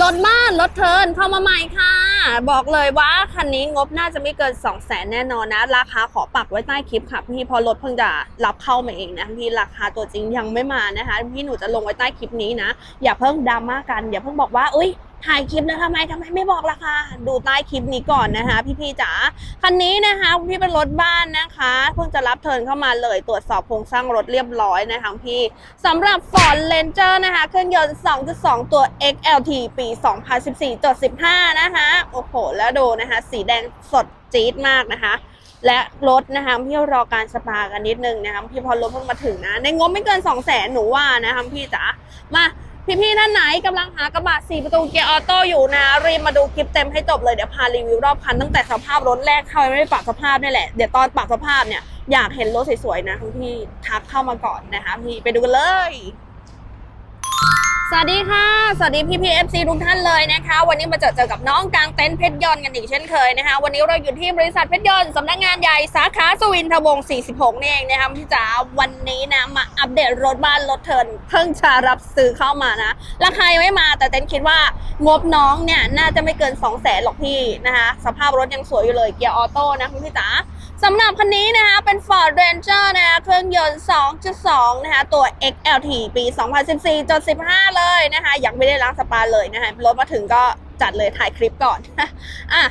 รถบ้านรถเทินเข้ามาใหม่ค่ะ บอกเลยว่าคันนี้งบน่าจะไม่เกิน 2 0 0แสนแน่นอนนะ ราคาขอปักไว้ใต้คลิปค่ะพี่พอรถเพิ่งจะรับเข้ามาเองนะพี่ราคาตัวจริงยังไม่มานะคะ พี่หนูจะลงไว้ใต้คลิปนี้นะ อย่าเพิ่งดราม่ากัน อย่าเพิ่งบอกว่าเอ้ย ถ่ายคลิปแล้วทำไมทำไมไม่บอกราคาดูใต้คลิปนี้ก่อนนะคะ พี่ๆจ๋าคันนี้นะคะพี่เป็นรถบ้านนะคะเพิ่งจะรับเทิร์นเข้ามาเลยตรวจสอบโครงสร้างรถเรียบร้อยนะคะพี่สำหรับ Ford Ranger นะคะเครื่องยนต์ 2.2 ตัว XLT ปี 2014.15 นะคะโอ้โหแล้วดูนะคะ สีแดงสดจี๊ดมากนะคะและรถนะคะพี่รอการสปากันนิดนึงนะคะพี่พอรถเพิ่งมาถึงนะ ในงบไม่เกิน 2 0 0แสนหนูว่านะคะพี่จ๋ามา พี่ๆท่านไหนกำลังหากระบะสี่ประตูเกียร์ออโต้อยู่นะ รีบมาดูคลิปเต็มให้จบเลยเดี๋ยวพารีวิวรอบคันตั้งแต่สภาพรถแรกเข้าไม่ได้ปรับสภาพนี่แหละ เดี๋ยวตอนปรับสภาพเนี่ยอยากเห็นรถสวยๆนะคุณพี่ทักเข้ามาก่อนนะคะพี่ไปดูกันเลย สวัสดีค่ะ สวัสดีพี่พีเอฟซีทุกท่านเลยนะคะ วันนี้มาเจอเจอกับน้องกลางเต็นท์เพชรยนต์กันอีกเช่นเคยนะคะ วันนี้เราอยู่ที่บริษัทเพชรยนต์สำนักงานใหญ่สาขาสุวินทวงศ์46นี่เองนะคะพี่จ๋าวันนี้นะมาอัปเดตรถบ้านรถเทินเพิ่งจะรับซื้อเข้ามานะ ราคายังไม่มาแต่เต็นท์คิดว่างบน้องเนี่ยน่าจะไม่เกิน2 0 0แสนหรอกพี่นะคะ สภาพรถยังสวยอยู่เลยเกียร์ออโต้นะคุณพี่จ๋า สำหรับคันนี้นะคะเป็น Ford Ranger นะคะเครื่องยนต์ 2.2 นะคะตัว XLT ปี 2014.15 เลยนะคะยังไม่ได้ล้างสปาเลยนะคะรถมาถึงก็จัดเลยถ่ายคลิปก่อนอะ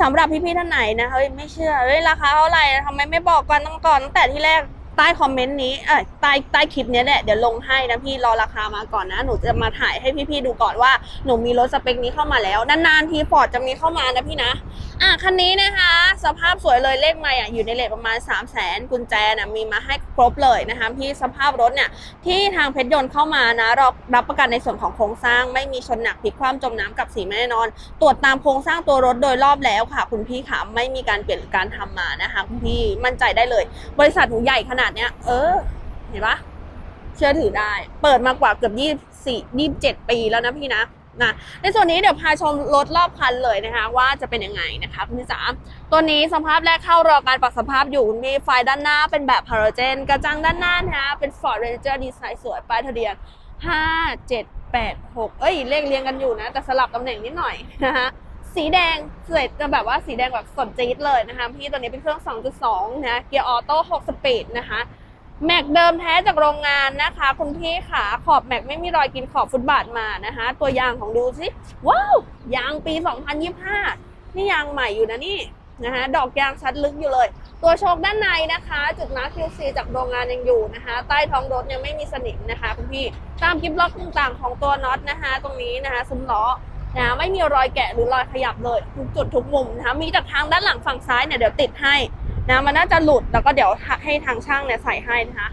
สำหรับพี่ๆท่านไหนนะเฮ้ยไม่เชื่อเฮ้ยราคาเท่าไหร่ทำไมไม่บอกกันตั้งก่อนตั้งแต่ที่แรกใต้คอมเมนต์นี้เอ้ยใต้ใต้คลิปนี้แหละ เดี๋ยวลงให้นะพี่รอราคามาก่อนนะ หนูจะมาถ่ายให้พี่ๆดูก่อนว่าหนูมีรถสเปคนี้เข้ามาแล้ว นานๆทีฟอร์ดจะมีเข้ามานะพี่นะ อะคันนี้นะคะ สภาพสวยเลยเลขไม่อะอยู่ในเลทประมาณ 3 0 0 0 0นกุญแจนะมีมาให้ครบเลยนะคะพี่สภาพรถเนี่ยที่ทางเพชรยนต์เข้ามานะเรารับประกันในส่วนของโครงสร้าง ไม่มีชนหนักพลิกคว่ำจมน้ำกับสีแน่นอน ตรวจตามโครงสร้างตัวรถโดยรอบแล้วค่ะ คุณพี่ค่ะไม่มีการเปลี่ยนการทำมานะคะคุณพี่มั่นใจได้เลย บริษัทหูใหญ่ขนาดเนี้ย เออ เห็นปะเชื่อถือได้ เปิดมากว่าเกือบ24 27ปีแล้วนะพี่นะ นะในส่วนนี้เดี๋ยวพาชมรถรอบคันเลยนะคะ ว่าจะเป็นยังไงนะคะคุณพี่จ๋าตัวนี้สภาพแรกเข้ารอการปรับสภาพอยู่มีไฟด้านหน้าเป็นแบบพาราเจน กระจังด้านหน้านะคะเป็น Ford Ranger ดีไซน์สวยป้ายทะเบียน5 7 8 6 เอ้ยเลขเรียงกันอยู่นะ แต่สลับตำแหน่งนิดหน่อยนะคะสีแดงเสร็จจะแบบว่าสีแดงแบบสดจี๊ดเลยนะคะพี่ตัวนี้เป็นเครื่อง 2.2 นะเกียร์ออโต้6สปีดนะคะ แม็กเดิมแท้จากโรงงานนะคะ คุณพี่ขาขอบแม็กไม่มีรอยกินขอบฟุตบาทมานะคะ ตัวยางของดูสิว้าวยางปี 2025 นี่ยางใหม่อยู่นะนี่นะคะดอกยางชัดลึกอยู่เลย ตัวโชคด้านในนะคะ จุดมาร์ค QC จากโรงงานยังอยู่นะคะ ใต้ท้องรถยังไม่มีสนิมนะคะคุณพี่ตามกิฟล็อกต่างๆของตัวน็อตนะคะ ตรงนี้นะคะซุ้มล้อนะไม่มีรอยแกะหรือรอยขยับเลยทุกจุดทุกมุมนะคะมีจากทางด้านหลังฝั่งซ้ายเนี่ยเดี๋ยวติดให้ นะมันน่าจะหลุดแล้วก็เดี๋ยวให้ทางช่างเนี่ยใส่ให้นะคะ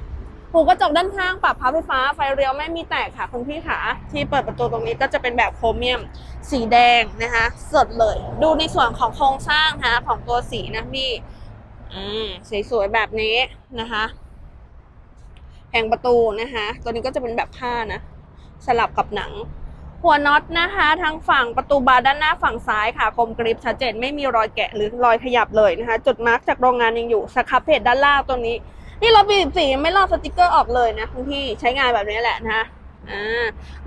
หูกระจกด้านข้างปรับพับไฟฟ้าไฟเลี้ยวไม่มีแตกค่ะคุณพี่ขาที่เปิดประตูตรงนี้ก็จะเป็นแบบโครเมียมสีแดงนะคะสดเลย ดูในส่วนของโครงสร้างนะคะของตัวสีนะพี่อ่าสวยๆแบบนี้นะคะแผงประตูนะคะ ตัวนี้ก็จะเป็นแบบผ้านะ สลับกับหนัง หัวน็อตนะคะทางฝั่งประตูบานด้านหน้าฝั่งซ้ายค่ะ คมกริบชัดเจนไม่มีรอยแกะหรือรอยขยับเลยนะคะ จุดมาร์กจากโรงงานยังอยู่สครับเพจด้านล่างตัวนี้ นี่รถปีสีไม่ลอกสติกเกอร์ออกเลยนะคุณพี่ใช้งานแบบนี้แหละนะคะ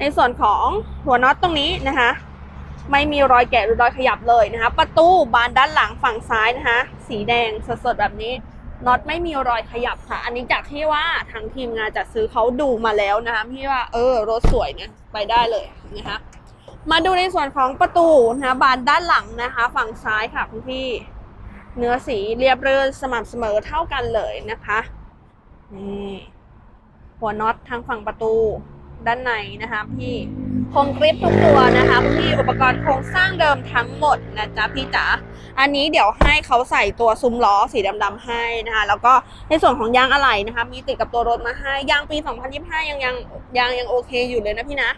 ในส่วนของหัวน็อตตรงนี้นะคะ ไม่มีรอยแกะหรือรอยขยับเลยนะคะ ประตูบานด้านหลังฝั่งซ้ายนะคะ สีแดงสดๆแบบนี้ น็อตไม่มีรอยขยับค่ะ อันนี้จากที่ว่าทางทีมงานจัดซื้อเขาดูมาแล้วนะคะพี่ว่าเออรถสวยเนี่ยไปได้เลยนะคะมาดูในส่วนของประตูนะบานด้านหลังนะคะ ฝั่งซ้ายค่ะคุณพี่ เนื้อสีเรียบเรียบสม่ำเสมอเท่ากันเลยนะคะนี่หัวน็อตทางฝั่งประตูด้านในนะคะพี่ คมกริปทุกตัวนะคะพี่อุปกรณ์โครงสร้างเดิมทั้งหมดนะจ๊ะพี่จ๋าอันนี้เดี๋ยวให้เขาใส่ตัวซุ้มล้อสีดำๆให้นะคะ แล้วก็ในส่วนของยางอะไหล่นะคะ มีติดกับตัวรถมาให้ยางปี 2025 ยังยังยังยังโอเคอยู่เลยนะพี่นะ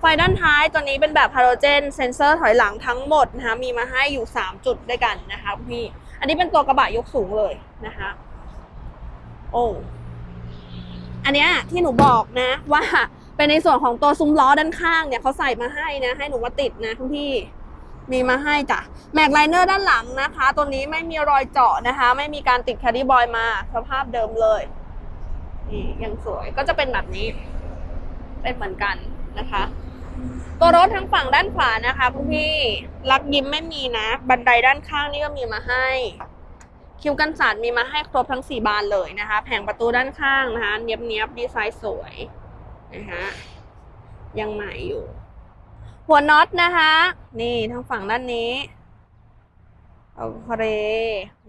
ไฟด้านท้ายตัวนี้เป็นแบบฮาโลเจนเซนเซอร์ถอยหลังทั้งหมดนะคะมีมาให้อยู่ 3 จุดด้วยกันนะคะพี่ อันนี้เป็นตัวกระบะยกสูงเลยนะคะโอ้อันเนี้ยที่หนูบอกนะว่า เป็นในส่วนของตัวซุ้มล้อด้านข้างเนี่ยเขาใส่มาให้นะให้หนูมาติดนะคุณพี่มีมาให้จ้ะแม็กไลเนอร์ด้านหลังนะคะ ตัวนี้ไม่มีรอยเจาะนะคะ ไม่มีการติดแคดดี้บอยมาสภาพเดิมเลยนี่ยังสวยก็จะเป็นแบบนี้ เป็นเหมือนกันนะคะ ตัวรถทางฝั่งด้านขวานะคะคุณพี่ลักยิ้มไม่มีนะ บันไดด้านข้างนี่ก็มีมาให้ คิวกันสานมีมาให้ครบทั้งสี่บานเลยนะคะ แผงประตูด้านข้างนะคะ เนียบเนียบดีไซน์สวย นะคะยังใหม่อยู่ หัวน็อตนะคะ นี่ทางฝั่งด้านนี้โอเค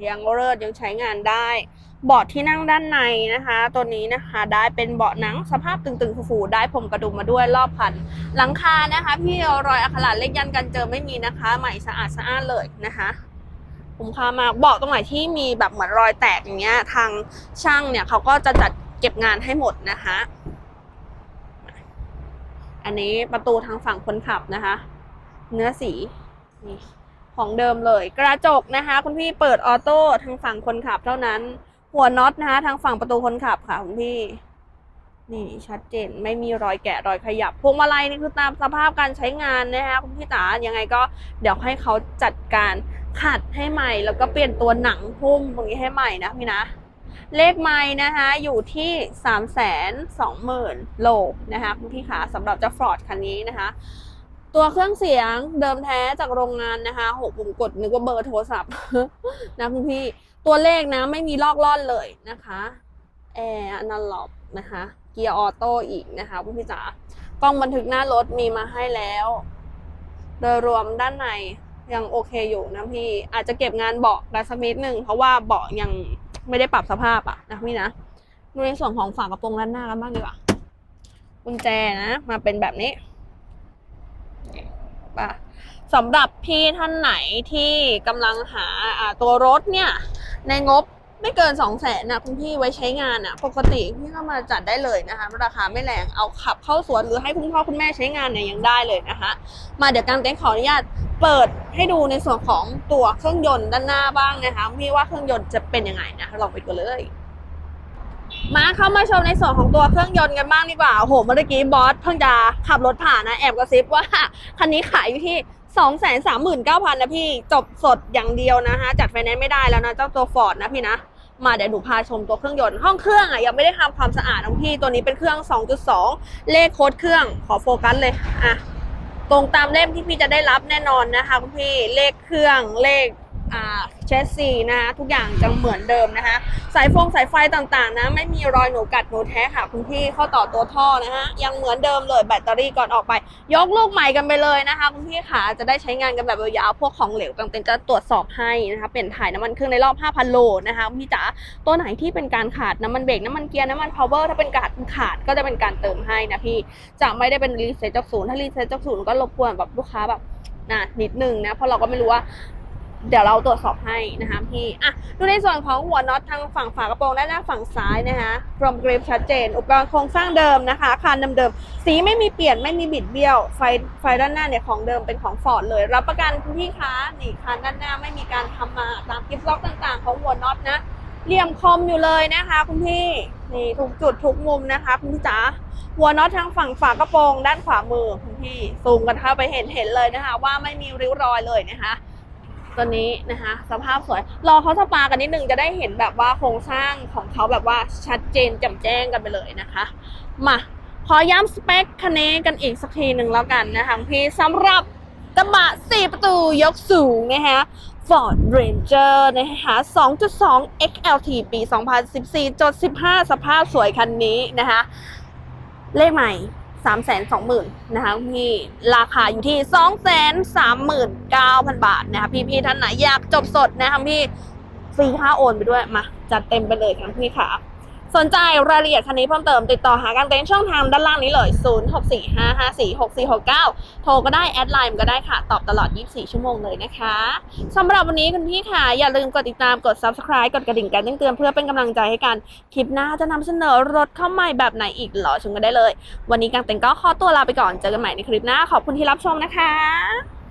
ยังเลิศยังใช้งานได้ เบาะที่นั่งด้านในนะคะ ตัวนี้นะคะได้เป็นเบาะหนังสภาพตึงๆฟูๆได้ผมกระดุมมาด้วยรอบคัน หลังคานะคะ พี่เอารอยอักขระเลขยันกันเจอไม่มีนะคะ ใหม่สะอาดสะอ้านเลยนะคะคุ้มค่ามากเบาะตรงไหนที่มีแบบเหมือนรอยแตกอย่างเงี้ย ทางช่างเนี่ยเขาก็จะจัดเก็บงานให้หมดนะคะ อันนี้ประตูทางฝั่งคนขับนะคะ เนื้อสีนี่ของเดิมเลย กระจกนะคะ คุณพี่เปิดออโต้ทางฝั่งคนขับเท่านั้น หัวน็อตนะคะ ทางฝั่งประตูคนขับค่ะคุณพี่ นี่ชัดเจนไม่มีรอยแกะรอยขยับพวงมาลัยนี่คือตามสภาพการใช้งานนะคะคุณพี่จ๋ายังไงก็เดี๋ยวให้เขาจัดการขัดให้ใหม่ แล้วก็เปลี่ยนตัวหนังหุ้มตรงนี้ให้ใหม่นะพี่นะ เลขไม้นะคะอยู่ที่3ามแสนสองหมื่นโลนะคะคุณพี่ขาสำหรับเจ้าฟอร์ดคันนี้นะคะ ตัวเครื่องเสียงเดิมแท้จากโรงงานนะคะหกปุ่มกดนึกว่าเบอร์โทรศัพท์นะคุณพี่ตัวเลขนะไม่มีลอกล่อนเลยนะคะแอร์อนาล็อกนะคะเกียร์ออโต้อีกนะคะคุณพี่จ๋ากล้องบันทึกหน้ารถมีมาให้แล้ว โดยรวมด้านในยังโอเคอยู่นะพี่อาจจะเก็บงานเบาะไปสักนิดหนึ่งเพราะว่าเบาะยัง ไม่ได้ปรับสภาพอะนะพี่นะดูในส่วนของฝากระโปรงด้านหน้ากันบ้างดีกว่ากุญแจนะ มาเป็นแบบนี้ป่ะสำหรับพี่ท่านไหนที่กำลังหาตัวรถเนี่ย ในงบไม่เกินสองแสนนะคุณพี่ไว้ใช้งานอะปกติพี่ก็มาจัดได้เลยนะคะราคาไม่แรงเอาขับเข้าสวนหรือให้คุณพ่อคุณแม่ใช้งานเนี่ยยังได้เลยนะคะ มาเดี๋ยวกางเต็นท์ขออนุญาต เปิดให้ดูในส่วนของตัวเครื่องยนต์ด้านหน้าบ้างนะคะพี่ว่าเครื่องยนต์จะเป็นยังไงนะคะลองไปกันเลย มาเข้ามาชมในส่วนของตัวเครื่องยนต์กันบ้างดีกว่าโอ้โหเมื่อกี้บอสเพิ่งจะขับรถผ่านนะแอบกระซิบว่าคันนี้ขายอยู่ที่2 3 9 0 0 0นะพี่จบสดอย่างเดียวนะคะจัดไฟแนนซ์ไม่ได้แล้วนะเจ้าตัวฟอร์ดนะพี่นะมาเดี๋ยวหนูพาชมตัวเครื่องยนต์ห้องเครื่องอะยังไม่ได้ทำความสะอาดนะพี่ตัวนี้เป็นเครื่อง 2.2 เลขโค้ดเครื่องขอโฟกัสเลยอะ ตรงตามเล่มที่พี่จะได้รับแน่นอนนะคะคุณพี่เลขเครื่องเลข เชสซีนะคะทุกอย่างจะเหมือนเดิมนะคะสายฟงสายไฟต่างๆนะไม่มีรอยหนูกัดหนูแท้ค่ะคุณพี่เข้าต่อตัวท่อนะฮะยังเหมือนเดิมเลยแบตเตอรี่ก่อนออกไป ยกลูกใหม่กันไปเลยนะคะคุณพี่ขาจะได้ใช้งานกันแบบยาวๆพวกของเหลวต่างๆจะตรวจสอบให้นะคะเปลี่ยนถ่ายน้ำมันเครื่องในรอบ 5,000 โลนะคะคุณพี่จ๋าตัวไหนที่เป็นการขาดน้ำมันเบรกน้ำมันเกียร์น้ำมันพาวเวอร์ถ้าเป็นการขาดก็จะเป็นการเติมให้นะพี่จะไม่ได้เป็นรีเซ็ตจากศูนย์ถ้ารีเซ็ตจากศูนย์ก็รบกวนแบบลูกค้าแบบนะนิดนึงนะเพราะเราก็ไม่รู้ว่า เดี๋ยวเราตรวจสอบให้นะคะพี่อะดูในส่วนของหัวน็อตทางฝั่งฝากระโปรงด้านหน้าฝั่งซ้ายนะคะพรอมกริปชัดเจน อุปกรณ์โครงสร้างเดิมนะคะคานเดิมๆสีไม่มีเปลี่ยนไม่มีบิดเบี้ยว ไฟไฟด้านหน้าเนี่ยของเดิมเป็นของฟอร์ดเลย รับประกันคุณพี่คะนี่คานด้านหน้าไม่มีการทำมาตามกิฟต์ล็อกต่าง ๆ ของหัวน็อตนะเหลี่ยมคมอยู่เลยนะคะคุณพี่นี่ทุกจุดทุกมุมนะคะ คุณพี่จ๋าหัวน็อตทางฝั่งฝากระโปรงด้านขวามือคุณพี่ซูมกันเข้าไปเห็นเห็นเลยนะคะ ว่าไม่มีริ้วรอยเลยนะคะ ตัวนี้นะคะ สภาพสวย รอเขาสปากันนิดนึงจะได้เห็นแบบว่าโครงสร้างของเขาแบบว่าชัดเจนแจ่มแจ้งกันไปเลยนะคะ มาขอย้ำสเปคคันนี้กันอีกสักทีหนึ่งแล้วกันนะคะพี่สำหรับกระบะ 4 ประตูยกสูงนะคะ Ford Ranger นะคะ 2.2 XLT ปี 2014จด15 สภาพสวยคันนี้นะคะ เลขใหม่ 3 2 0 0 0 0นะคะพี่ราคาอยู่ที่ 2 3 9 0 0 0 บาทนะคะพี่พี่ๆท่านไหนอยากจบสดนะคะพี่ฟรีค่าโอนไปด้วยมาจัดเต็มไปเลยค่ะพี่ค่ะ สนใจรายละเอียดคันนี้เพิ่มเติมติดต่อหาการเต้นช่องทางด้านล่างนี้เลย 0645546469 โทรก็ได้ แอดไลน์ก็ได้ค่ะ ตอบตลอด 24 ชั่วโมงเลยนะคะสำหรับวันนี้คุณพี่ค่ะ อย่าลืมกดติดตามกด subscribe กดกระดิ่งการแจ้งเตือนเพื่อเป็นกำลังใจให้กันคลิปหน้าจะนำเสนอรถเข้าใหม่แบบไหนอีกรอชมกันได้เลย วันนี้กางเต็นก็ขอตัวลาไปก่อนเจอกันใหม่ในคลิปหน้าขอบคุณที่รับชมนะคะ